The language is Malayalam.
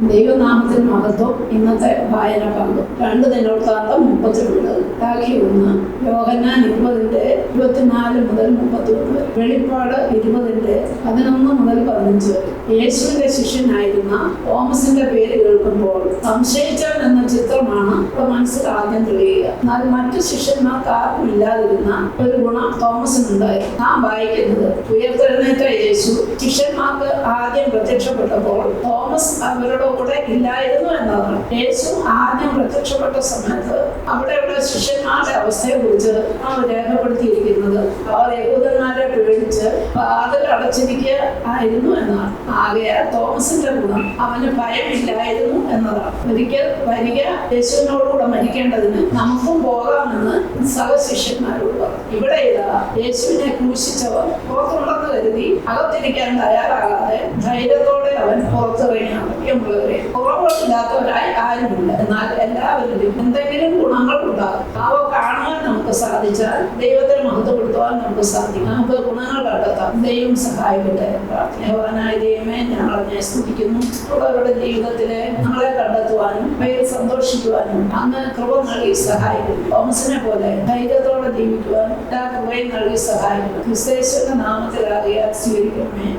ദൈവനാമത്തിന് മഹത്വം ഇന്നത്തെ വായന പങ്കു. രണ്ട് ദിനോത്താന്തം മുപ്പത്തിരണ്ട് താക്കി ഒന്ന്. യോഹന്നാൻ ഇരുപതിന്റെ ഇരുപത്തിനാല് മുതൽ മുപ്പത്തി ഒന്ന് വെളിപ്പാട് ഇരുപതിന്റെ പതിനൊന്ന് മുതൽ പതിനഞ്ച്. വരെ യേശുവിന്റെ ശിഷ്യനായിരുന്ന തോമസിന്റെ പേര് കേൾക്കുമ്പോൾ സംശയിച്ചവൻ എന്ന ചിത്രമാണ് മനസ്സിൽ ആദ്യം തെളിയുക. എന്നാൽ മറ്റു ശിഷ്യന്മാർക്ക് ആർക്കും ഇല്ലാതിരുന്ന ഒരു ഗുണം തോമസിനുണ്ടായി. നാം വായിക്കുന്നത് ഉയർത്തെഴുന്നേറ്റ യേശു. ശിഷ്യന്മാർക്ക് ആദ്യം പ്രത്യക്ഷപ്പെട്ടപ്പോൾ തോമസ് അവരുടെ കൂടെ ഇല്ലായിരുന്നു എന്നതാണ്. യേശു ആദ്യം പ്രത്യക്ഷപ്പെട്ട സമയത്ത് അവിടെയുള്ള ശിഷ്യന്മാരുടെ അവസ്ഥയെ കുറിച്ച് അവർ രേഖപ്പെടുത്തിയിരിക്കുന്നത്. അവർ യഹൂദന്മാരെ പേടിച്ച് വാതിൽ അടച്ചിരിക്കുക ആയിരുന്നു എന്നാണ്. ആകെ തോമസിന്റെ ഗുണം അവന് ഭയമില്ലായിരുന്നു എന്നതാണ്. ഒരിക്കൽ വരിക യേശുവിനോടുകൂടെ മരിക്കേണ്ടതിന് നമുക്കും പോകാമെന്ന് സഹശിഷ്യന്മാരോട് യേശുവിനെ ക്രൂശിച്ചവർ പുറത്തുണ്ടെന്ന് കരുതി അകത്തിരിക്കാൻ തയ്യാറാകാതെ ധൈര്യത്തോടെ അവൻ പുറത്തിറങ്ങിയാണ് പ്രിയമുള്ളവരെ കുറവുകളില്ലാത്തവരായി ആരുമില്ല. എന്നാൽ എല്ലാവരിലും എന്തെങ്കിലും ഗുണങ്ങൾ ഉണ്ടാകും അവ കാണുവാൻ നമുക്ക് സാധിച്ചാൽ ദൈവത്തിന് ദൈവത്തെ മഹത്വപ്പെടുത്തുവാൻ നമുക്ക് സാധിക്കും. നമുക്ക് ഗുണങ്ങൾ കണ്ടെത്താം ദൈവം സഹായിക്കട്ടെ പ്രാർത്ഥനവാനായ ദൈവമേ ഞങ്ങളെ ഞാൻ സ്തുതിക്കുന്നു. ഉള്ളവരുടെ ജീവിതത്തിലെ ഞങ്ങളെ കണ്ടെത്തുവാനും പേര് സന്തോഷിക്കുവാനും അങ്ങ് കൃപ നൽകി സഹായിക്കും. തോമസിനെ പോലെ ധൈര്യത്തോടെ ജീവിക്കുവാനും എല്ലാ കൃപയും നൽകി സഹായിക്കും. ക്രിസ്തേശ്വരന്റെ നാമത്തിൽ അറിയാൻ സ്വീകരിക്കണമേ.